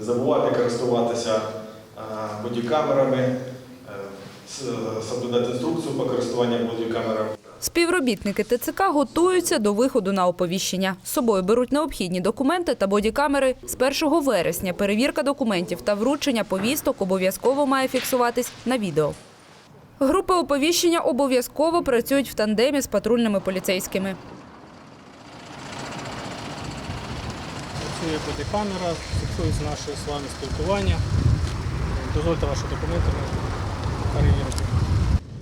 Забувати користуватися бодікамерами, е, соблюдати інструкцію по користуванню бодікамерами. Співробітники ТЦК готуються до виходу на оповіщення. З собою беруть необхідні документи та бодікамери. З 1 вересня перевірка документів та вручення повісток обов'язково має фіксуватись на відео. Групи оповіщення обов'язково працюють в тандемі з патрульними поліцейськими. Працює бодікамера, фіксується наше з вами спілкування. Дозвольте ваші документи на перевірку.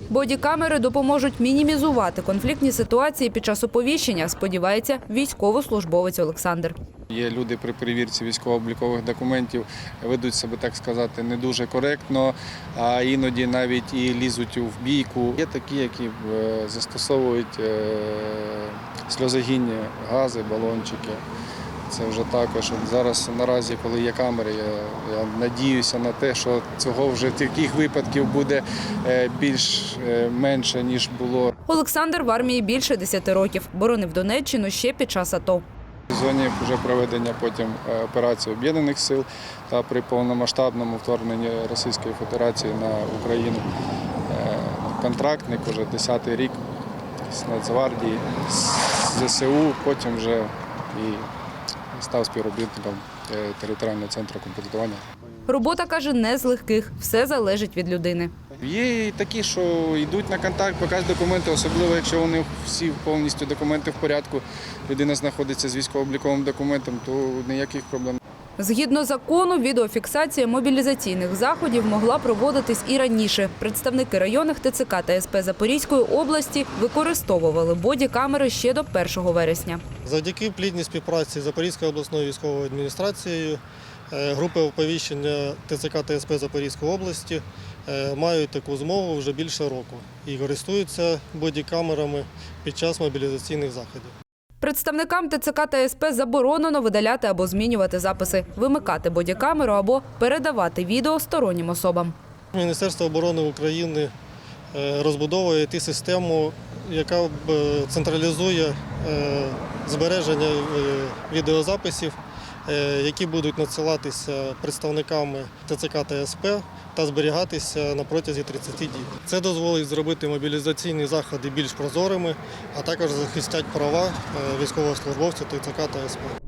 Бодікамери допоможуть мінімізувати конфліктні ситуації під час оповіщення, сподівається військовослужбовець Олександр. Є люди при перевірці військово-облікових документів, ведуть себе, так сказати, не дуже коректно, а іноді навіть і лізуть в бійку. Є такі, які е, застосовують е, сльозогінні гази, балончики. Це вже також. От Зараз наразі, коли є камери, я, я надіюся на те, що цього вже таких випадків буде е, більш е, менше, ніж було Олександр в армії більше 10 років. Боронив Донеччину ще під час АТО. В зоні вже проведення потім е, операції об'єднаних сил та при повномасштабному вторгненні Російської Федерації на Україну. Контрактник уже 10-й рік з Нацгвардії, з ЗСУ, потім вже і став співробітником е, територіального центру комплектування. Робота каже не з легких, все залежить від людини. Є і такі, що йдуть на контакт, покажуть документи, особливо якщо вони всі повністю документи в порядку. Людина знаходиться з військово-обліковим документом, то ніяких проблем. Згідно закону, відеофіксація мобілізаційних заходів могла проводитись і раніше. Представники районних ТЦК та СП Запорізької області використовували бодікамери ще до 1 вересня. Завдяки плідній співпраці з Запорізькою обласною військовою адміністрацією е, групи оповіщення ТЦК та СП Запорізької області е, мають таку змогу вже більше року і користуються бодікамерами під час мобілізаційних заходів. Представникам ТЦК та СП заборонено видаляти або змінювати записи, вимикати бодікамеру або передавати відео стороннім особам. Міністерство оборони України е, розбудовує ті систему, яка е, централізує е, збереження відеозаписів, які будуть надсилатися представниками ТЦК та СП та зберігатися на протязі 30 діб. Це дозволить зробити мобілізаційні заходи більш прозорими, а також захистять права е, військовослужбовців ТЦК та СП.